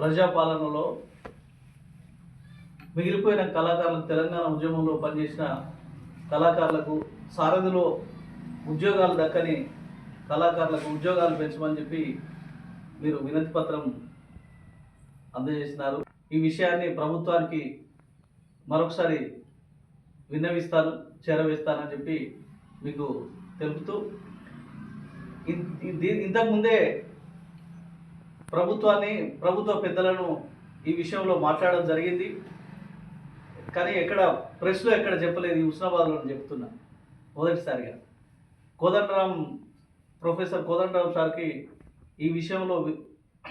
ప్రజాపాలనలో మిగిలిపోయిన కళాకారులకు తెలంగాణ ఉద్యమంలో పనిచేసిన కళాకారులకు సారథిలో ఉద్యోగాలు దక్కని కళాకారులకు ఉద్యోగాలు పెంచమని చెప్పి మీరు వినతి పత్రం అందజేసినారు ఈ విషయాన్ని ప్రభుత్వానికి మరొకసారి విన్నవిస్తాను చేరవేస్తానని చెప్పి మీకు తెలుపుతూ ఇంతకుముందే ప్రభుత్వాన్ని ప్రభుత్వ పెద్దలను ఈ విషయంలో మాట్లాడడం జరిగింది. కానీ ఎక్కడ ప్రెస్లో ఎక్కడ చెప్పలేదు ఈ హుస్నాబాద్లో చెప్తున్నా. మొదటిసారిగా. కోదండరాం ప్రొఫెసర్ కోదండరాం సార్కి ఈ విషయంలో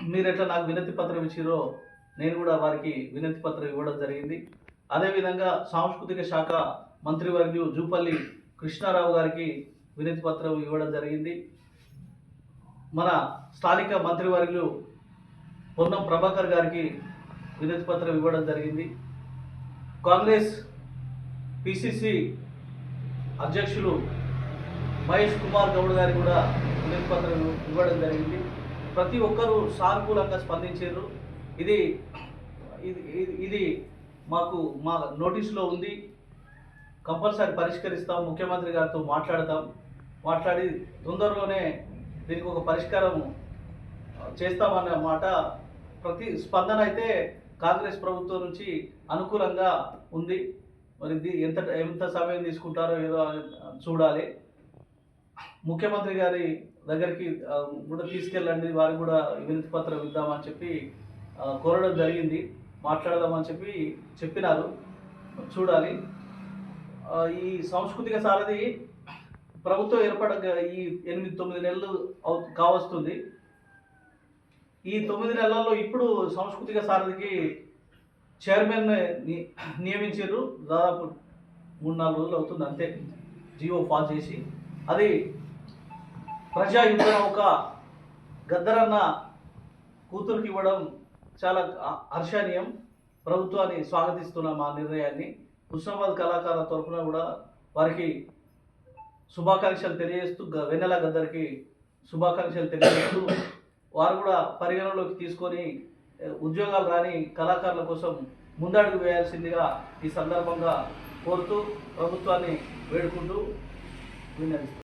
మీరు ఎట్లా నాకు వినతి పత్రం ఇచ్చిరో నేను కూడా వారికి వినతి పత్రం ఇవ్వడం జరిగింది. అదేవిధంగా సాంస్కృతిక శాఖ మంత్రివర్యులు జూపల్లి కృష్ణారావు గారికి వినతి పత్రం ఇవ్వడం జరిగింది. మన స్థానిక మంత్రివర్యులు పొన్నం ప్రభాకర్ గారికి వినతి పత్రం ఇవ్వడం జరిగింది. కాంగ్రెస్ పిసిసి అధ్యక్షులు మహేష్ కుమార్ గౌడ్ గారికి కూడా వినతి పత్రం ఇవ్వడం జరిగింది. ప్రతి ఒక్కరూ సానుకూలంగా స్పందించారు. ఇది ఇది ఇది- ఇది మాకు మా నోటీసులో ఉంది. కంపల్సరీ పరిష్కరిస్తాం ముఖ్యమంత్రి గారితో మాట్లాడతాం. మాట్లాడి తొందరలోనే దీనికి ఒక పరిష్కారం చేస్తామన్న మాట ప్రతి స్పందన అయితే కాంగ్రెస్ ప్రభుత్వం నుంచి అనుకూలంగా ఉంది. మరి ఇది ఎంత ఎంత సమయం తీసుకుంటారో ఏదో చూడాలి. ముఖ్యమంత్రి గారి దగ్గరికి కూడా తీసుకెళ్ళండి వారికి కూడా వినతి పత్రం ఇద్దామని చెప్పి కోరడం జరిగింది. మాట్లాడదామని చెప్పి చెప్పినారు. చూడాలి. ఈ సాంస్కృతిక సారథి ప్రభుత్వం ఏర్పడ ఈ ఎనిమిది తొమ్మిది నెలలు అవు కావస్తుంది. ఈ తొమ్మిది నెలల్లో ఇప్పుడు సాంస్కృతిక సారథికి చైర్మన్ నియమించారు. దాదాపు మూడు నాలుగు రోజులు అవుతుంది అంతే. జియో పాస్ చేసి. అది ప్రజా ఒక గద్దరన్న కూతురికి ఇవ్వడం చాలా హర్షణీయం. ప్రభుత్వాన్ని స్వాగతిస్తున్నాం ఆ నిర్ణయాన్ని. హుస్నాబాద్ కళాకారుల తరఫున కూడా వారికి శుభాకాంక్షలు తెలియజేస్తూ గ- వెన్నెల గద్దరికి శుభాకాంక్షలు తెలియజేస్తూ వారు కూడా పరిగణలోకి తీసుకొని ఉద్యోగాలు రాని కళాకారుల కోసం ముందడుగు వేయాల్సిందిగా ఈ సందర్భంగా కోరుతూ ప్రభుత్వాన్ని వేడుకుంటూ విన్నవిస్తాను